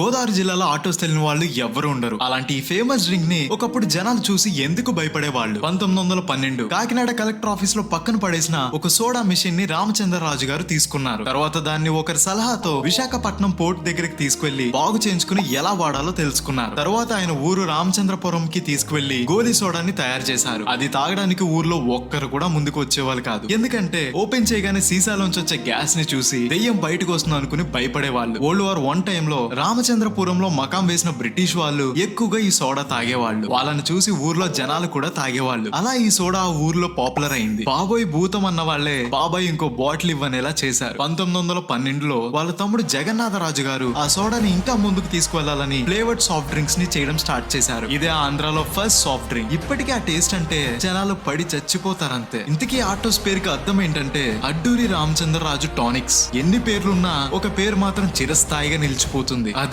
గోదావరి జిల్లాలో ఆటోస్ తెలియని వాళ్ళు ఎవ్వరు ఉండరు. అలాంటి ఈ ఫేమస్ డ్రింక్ని ఒకప్పుడు జనాలు చూసి ఎందుకు భయపడేవాళ్ళు? పంతొమ్మిది వందల పన్నెండు కాకినాడ కలెక్టర్ ఆఫీస్లో పక్కన పడేసిన ఒక సోడా మిషన్ని రామచంద్రరాజు గారు తీసుకున్నారు. తర్వాత దాన్ని ఒకరి సలహాతో విశాఖపట్నం పోర్ట్ దగ్గరికి తీసుకెళ్ళి బాగు చేయించుకుని ఎలా వాడాలో తెలుసుకున్నారు. తర్వాత ఆయన ఊరు రామచంద్రపురం కి తీసుకువెళ్ళి గోలీ సోడాని తయారు చేశారు. అది తాగడానికి ఊర్లో ఒక్కరు కూడా ముందుకు వచ్చేవాళ్ళు కాదు. ఎందుకంటే ఓపెన్ చేయగానే సీసాలోంచి వచ్చే గ్యాస్ని చూసి దెయ్యం బయటకు వస్తుంది అనుకుని భయపడేవాళ్ళు. వరల్డ్ వార్ వన్ టైంలో లో రామచంద్రపురంలో మకాం వేసిన బ్రిటిష్ వాళ్ళు ఎక్కువగా ఈ సోడా తాగేవాళ్ళు. వాళ్ళని చూసి ఊర్లో జనాలు కూడా తాగేవాళ్ళు. అలా ఈ సోడా ఆ ఊర్లో పాపులర్ అయింది. బాబోయ్ భూతం అన్న వాళ్ళే బాబాయ్ ఇంకో బాటిల్ ఇవ్వనేలా చేశారు. పంతొమ్మిది వందల పన్నెండులో వాళ్ళ తమ్ముడు జగన్నాథరాజు గారు ఆ సోడాని ఇంకా ముందుకు తీసుకువెళ్ళాలని ఫ్లేవర్డ్ సాఫ్ట్ డ్రింక్స్ని చేయడం స్టార్ట్ చేశారు. ఇదే ఆంధ్రాలో ఫస్ట్ సాఫ్ట్ డ్రింక్. ఇప్పటికీ ఆ టేస్ట్ అంటే జనాలు పడి చచ్చిపోతారంతే. ఇంతకీ ఆటోస్ పేరుకి అర్థం ఏంటంటే అడ్డూరి రామచంద్రరాజు టానిక్స్. ఎన్ని పేర్లున్నా ఒక పేరు మాత్రం చిరస్థాయిగా నిలిచిపోతుంది. అది